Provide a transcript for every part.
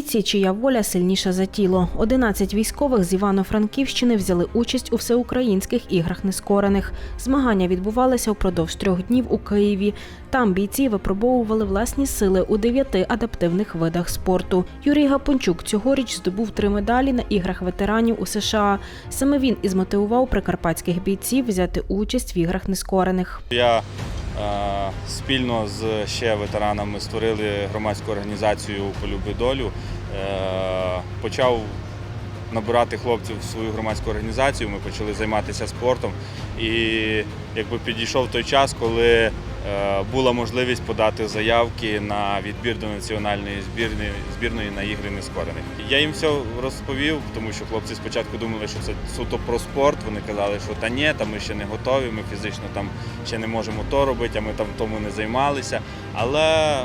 Бійці, чия воля сильніша за тіло. 11 військових з Івано-Франківщини взяли участь у всеукраїнських іграх нескорених. Змагання відбувалися впродовж трьох днів у Києві. Там бійці випробовували власні сили у дев'яти адаптивних видах спорту. Юрій Гапончук цьогоріч здобув три медалі на іграх ветеранів у США. Саме він і змотивував прикарпатських бійців взяти участь в іграх нескорених. Я е, спільно з ще ветеранами створили громадську організацію Полюби долю. Е, почав набирати хлопців в свою громадську організацію. Ми почали займатися спортом. І якби підійшов той час, коли е, була можливість подати заявки на відбір до національної збірної, збірної на ігри нескорених. Я їм все розповів, тому що хлопці спочатку думали, що це суто про спорт. Вони казали, що та ні, та ми ще не готові, ми фізично там ще не можемо то робити, а ми там тому не займалися. Але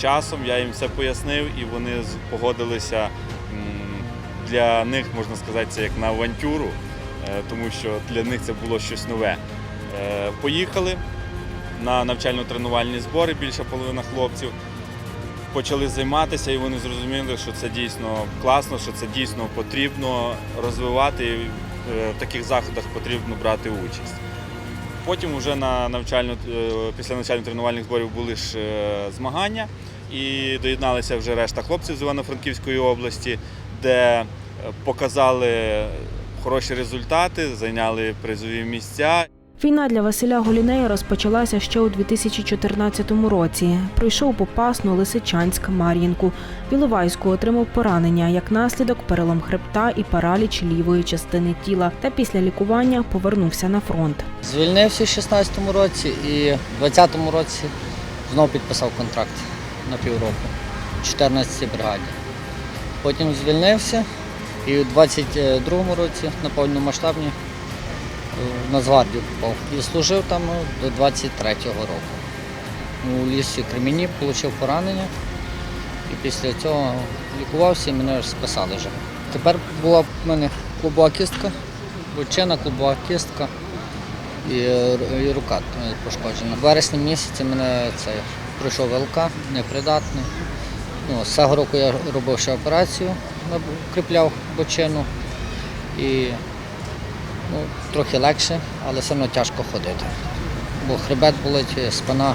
часом я їм все пояснив, і вони погодилися. Для них можна сказати, це як на авантюру, е, тому що для них це було щось нове. Е, Поїхали на навчально-тренувальні збори, більша половина хлопців. Почали займатися, і вони зрозуміли, що це дійсно класно, що це дійсно потрібно розвивати. і, е, В таких заходах потрібно брати участь. Потім вже на навчально, е, після навчально-тренувальних зборів були ж е, змагання і доєдналися вже решта хлопців з Івано-Франківської області, де е, показали хороші результати, зайняли призові місця. Війна для Василя Голінея розпочалася ще у 2014 році. Прийшов Попасну, Лисичанськ, Мар'їнку. В Іловайську отримав поранення як наслідок перелом хребта і параліч лівої частини тіла. Та після лікування повернувся на фронт. Звільнився в 16-му році і в 20-му році знову підписав контракт на півроку в 14-й бригаді. Потім звільнився і у 22-му році на повномасштабні в Нацгвардію попав. І служив там ну, до 23-го року. У лісі Кремені отримав поранення і після цього лікувався і мене списали вже. Тепер була в мене клубова кістка, бочина, клубова кістка і, і рука е, пошкоджена. В вересні місяці мене це пройшов ВЛК, непридатний. Ну, з цього року я робив ще операцію, укріпляв бочину і ну, трохи легше, але все одно тяжко ходити. Бо хребет болить, спина,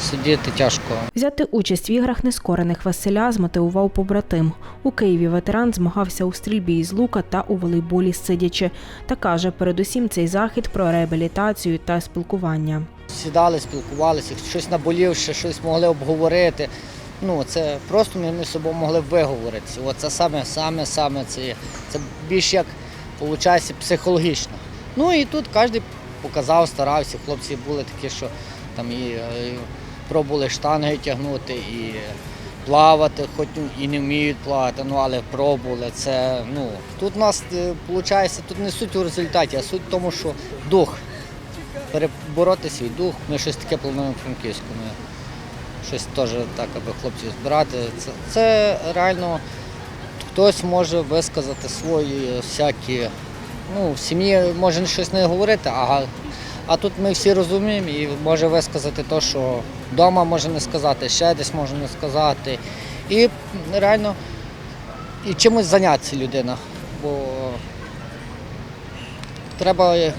сидіти тяжко. Взяти участь в іграх нескорених Василя змотивував побратим. У Києві ветеран змагався у стрільбі із лука та у волейболі сидячи. Та каже, передусім цей захід про реабілітацію та спілкування. Сідали, спілкувалися, щось наболівши, щось могли обговорити. Ну, це просто ми між собою могли виговоритися. От це саме, саме, саме це. Це більш як виходить психологічно. Ну і тут кожен показав, старався. Хлопці були такі, що там і, е, пробували штанги тягнути, і плавати, хоч і не вміють плавати, ну але пробували. Це, ну, тут у нас виходить, тут не суть у результаті, а суть в тому, що дух перебороти свій дух. Ми щось таке плануємо Франківську. Ми щось теж так, аби хлопців збирати. Це, це реально хтось може висказати свої всякі. Ну, в сім'ї може щось не говорити, а, а тут ми всі розуміємо і може висказати те, що вдома може не сказати, ще десь може не сказати. І реально і чимось зайнятися людина. Бо треба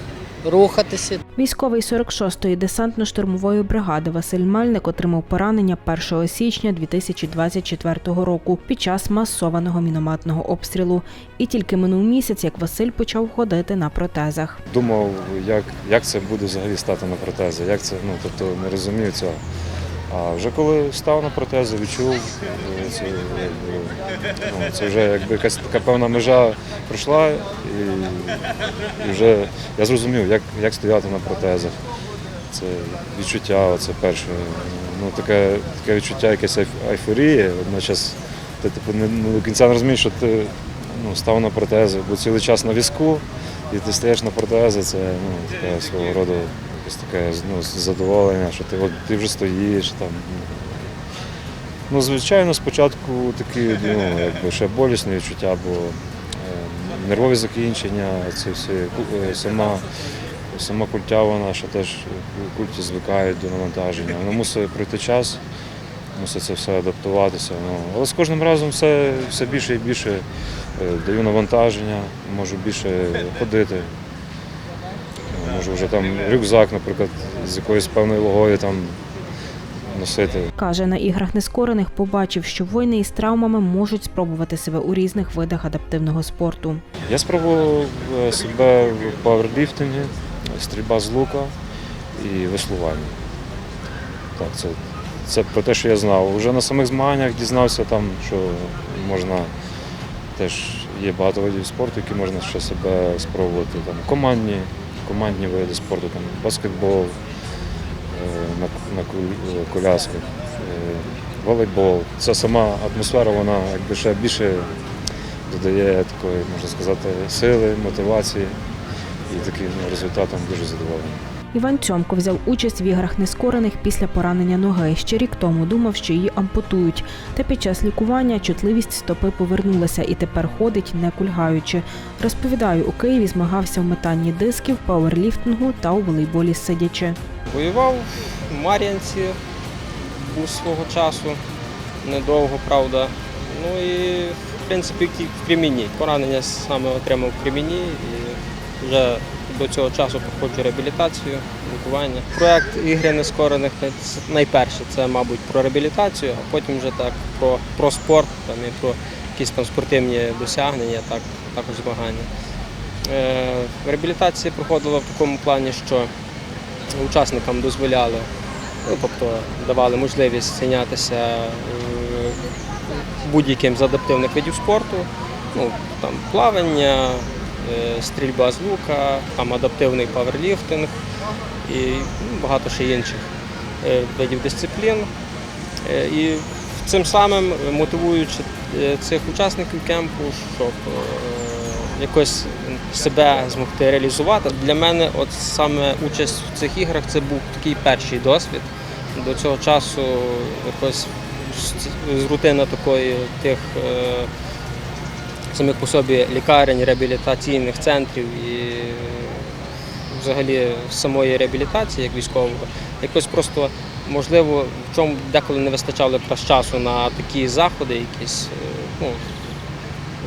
рухатися, Військовий 46-ї десантно-штурмової бригади Василь Мельник отримав поранення 1 січня 2024 року під час масованого мінометного обстрілу. І тільки минув місяць, як Василь почав ходити на протезах. думав, як, як це буде взагалі стати на протези, як це, ну тобто не розумію цього. А вже коли став на протези, відчув, е, це, якби, ну, це вже якби якась така певна межа пройшла, і, і вже я зрозумів, як, як стояти на протезах. Це відчуття, оце перше. Ну, таке, таке відчуття якесь айф- айфорії. Водночас ти типу, не, не до кінця не розумієш, що ти ну, став на протези, бо цілий час на візку, і ти стаєш на протези, це ну, таке свого роду якесь таке ну, задоволення, що ти, от, ти вже стоїш там. Ну, звичайно, спочатку такі ну, якби ще болісні відчуття, бо е, нервові закінчення, це ку- е, сама, сама культя вона, що теж культі звикають до навантаження. Воно мусить пройти час, мусить це все адаптуватися. Ну, але з кожним разом все, все більше і більше е, даю навантаження, можу більше ходити. Можу вже там рюкзак, наприклад, з якоюсь певною вагою там носити. Каже, на іграх нескорених побачив, що воїни із травмами можуть спробувати себе у різних видах адаптивного спорту. Я спробував е, себе в пауерліфтингі, стрільба з лука і веслування. Так, це, це про те, що я знав. Уже на самих змаганнях дізнався, там, що можна теж є багато видів спорту, які можна ще себе спробувати. Там, командні, командні види спорту, там, баскетбол е, на, е, колясках, е, волейбол. Ця сама атмосфера, вона якби ще більше додає такої, можна сказати, сили, мотивації і таким результатом дуже задоволений. Іван Цьомко взяв участь в іграх нескорених після поранення ноги. Ще рік тому думав, що її ампутують. Та під час лікування чутливість стопи повернулася і тепер ходить не кульгаючи. Розповідаю, у Києві змагався в метанні дисків, пауерліфтингу та у волейболі сидячи. Воював в Мар'янці був свого часу, недовго, правда. Ну і в принципі в Креміні. Поранення саме отримав в Креміні і вже до цього часу проходжу реабілітацію, лікування. Проект ігри нескорених найперше це, мабуть, про реабілітацію, а потім вже так про, про спорт там, і про якісь там спортивні досягнення, так, також змагання. Е, реабілітація проходила в такому плані, що учасникам дозволяли, ну, тобто давали можливість зайнятися е, будь-яким з адаптивних видів спорту, ну, там, плавання, стрільба з лука, там, адаптивний паверліфтинг і ну, багато ще інших е, видів дисциплін. Е, І цим самим мотивуючи е, цих учасників кемпу, щоб е, якось себе змогти реалізувати. Для мене от саме участь в цих іграх це був такий перший досвід. До цього часу якось з- рутина такої тих е, самих по собі лікарень, реабілітаційних центрів і взагалі самої реабілітації як військового. Якось просто можливо в чому деколи не вистачало якраз часу на такі заходи, якісь е, ну,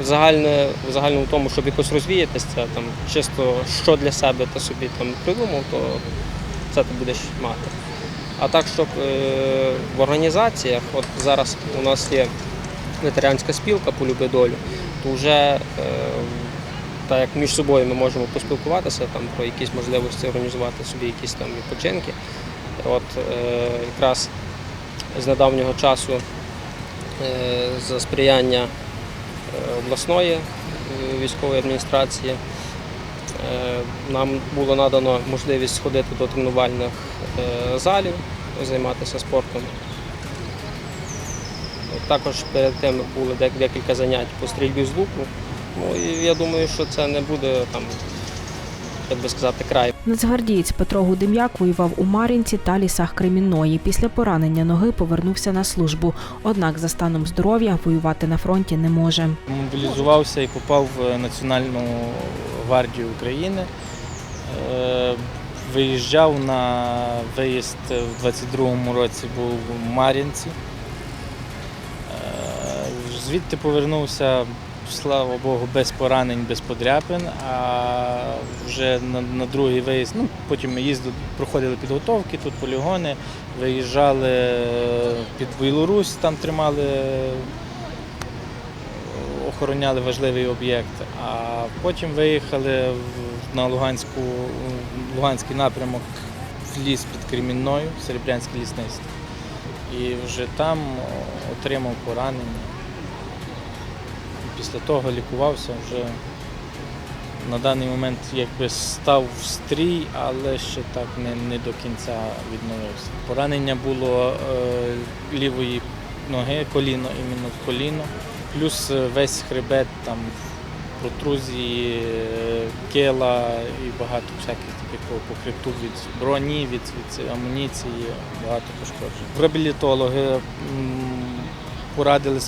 загальне, в загальному тому, щоб якось розвіятися, там чисто що для себе ти собі там придумав, то це ти будеш мати. А так, щоб е, в організаціях, от зараз у нас є ветеранська спілка полюби долю, то вже е, так як між собою ми можемо поспілкуватися там про якісь можливості організувати собі якісь там відпочинки. От е, якраз з недавнього часу е, за сприяння обласної військової адміністрації. Нам було надано можливість сходити до тренувальних залів, займатися спортом. Також перед тим були декілька занять по стрільбі з луку. Ну і я думаю, що це не буде там, як би сказати, край. Нацгвардієць Петро Гудем'як воював у Мар'їнці та лісах Кремінної. Після поранення ноги повернувся на службу. Однак за станом здоров'я воювати на фронті не може. мобілізувався і попав в Національну гвардію України. Е, Виїжджав на виїзд в 22-му році, був в Мар'їнці. Звідти повернувся, слава Богу, без поранень, без подряпин. А вже на, на другий виїзд, ну, потім ми їздили, проходили підготовки, тут полігони, виїжджали е, під Білорусь, там тримали охороняли важливий об'єкт, а потім виїхали на Луганську, Луганський напрямок в ліс під Кремінною, Серебрянське лісництво. І вже там отримав поранення. Після того лікувався вже на даний момент якби став в стрій, але ще так не, не до кінця відновився. Поранення було е, лівої ноги, коліно, іменно в коліно плюс е, весь хребет, там протрузії, е, кела і багато всяких таких по, хребту від броні, від, від амуніції, багато пошкоджень. Реабілітологи порадили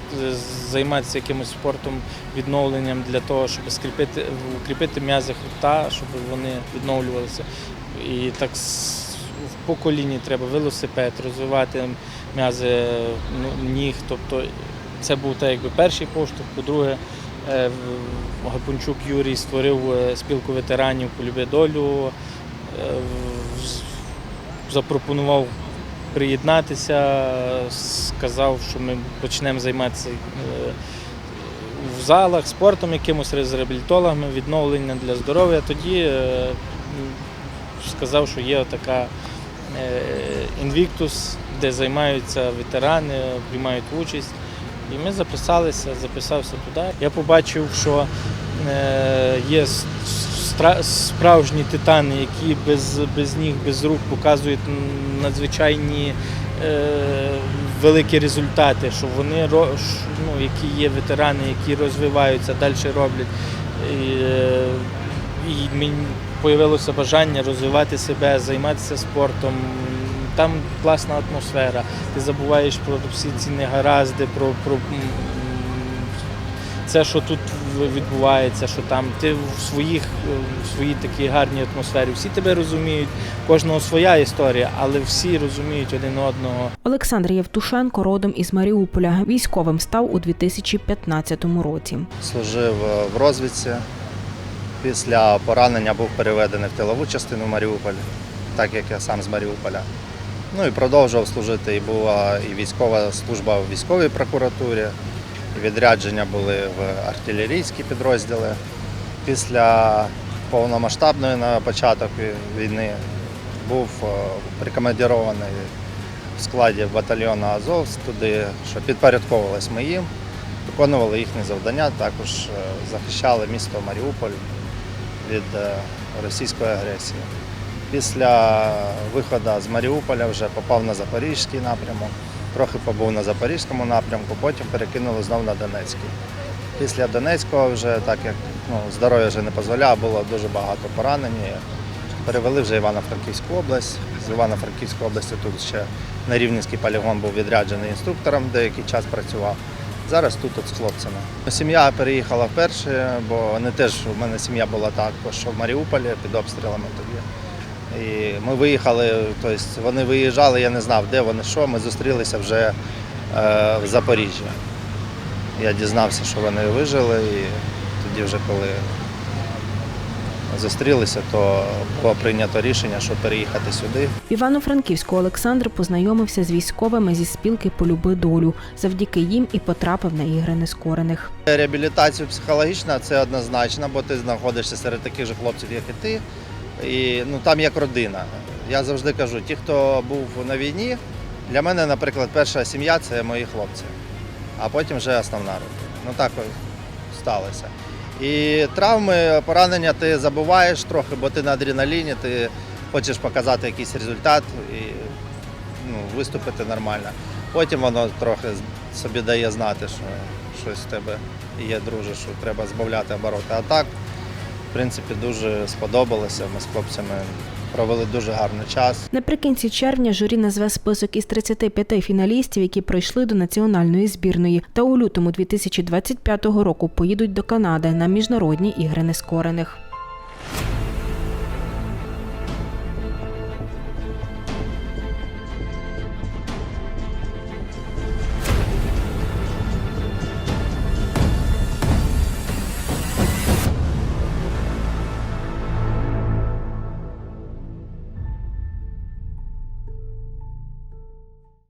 займатися якимось спортом, відновленням для того, щоб скріпити, укріпити м'язи хребта, щоб вони відновлювалися. І так в поколінні треба велосипед, розвивати м'язи ну, ніг. Тобто це був так, якби перший поштовх. По-друге, е, Гапончук Юрій створив е, спілку ветеранів Полюби долю, е, запропонував приєднатися, сказав, що ми почнемо займатися е, в залах, спортом якимось з реабілітологами, відновлення для здоров'я. Тоді е, сказав, що є така інвіктус, де займаються ветерани, приймають участь. І ми записалися, записався туди. Я побачив, що е, є справжні титани, які без, без ніг, без рук показують надзвичайні е, великі результати, що вони ну, які є ветерани, які розвиваються, далі роблять. І, е, і мені з'явилося бажання розвивати себе, займатися спортом. Там класна атмосфера. Ти забуваєш про всі ці негаразди, про, про це, що тут відбувається, що там ти в своїх в своїй такій гарній атмосфері. Всі тебе розуміють, кожного своя історія, але всі розуміють один одного. Олександр Євтушенко родом із Маріуполя. Військовим став у 2015 році. служив е, в розвідці. Після поранення був переведений в тилову частину Маріуполя, так як я сам з Маріуполя. Ну і продовжував служити. І була і військова служба в військовій прокуратурі, відрядження були в артилерійські підрозділи. Після повномасштабної на початок війни був е, прикомандірований в складі батальйону Азов туди, що підпорядковувалися ми їм виконували їхні завдання, також е, захищали місто Маріуполь від е, російської агресії. Після виходу з Маріуполя вже попав на Запорізький напрямок, трохи побув на Запорізькому напрямку, потім перекинули знову на Донецький. Після Донецького вже, так як ну, здоров'я вже не дозволяло, було дуже багато поранень. і Перевели вже Івано-Франківську область. З Івано-Франківської області тут ще на Рівненський полігон був відряджений інструктором, деякий час працював. Зараз тут от з хлопцями. Сім'я переїхала вперше, бо вони теж у мене сім'я була також що в Маріуполі під обстрілами тоді. І ми виїхали, тобто вони виїжджали, я не знав, де вони що. Ми зустрілися вже е, в Запоріжжі. Я дізнався, що вони вижили, і тоді вже коли зустрілися, то було прийнято рішення, щоб переїхати сюди. В Івано-Франківську Олександр познайомився з військовими зі спілки Полюби долю. Завдяки їм і потрапив на ігри нескорених. Реабілітація психологічна це однозначно, бо ти знаходишся серед таких же хлопців, як і ти. І ну, там як родина. Я завжди кажу, ті, хто був на війні, для мене, наприклад, перша сім'я це мої хлопці, а потім вже основна родина. Ну так сталося. І травми, поранення ти забуваєш трохи, бо ти на адреналіні, ти хочеш показати якийсь результат і ну, виступити нормально. Потім воно трохи собі дає знати, що щось в тебе є, друже, що треба збавляти обороти. А так, принципі, дуже сподобалося. Ми з хлопцями провели дуже гарний час. Наприкінці червня журі назве список із 35 фіналістів, які пройшли до національної збірної, та у лютому 2025 року поїдуть до Канади на міжнародні ігри нескорених.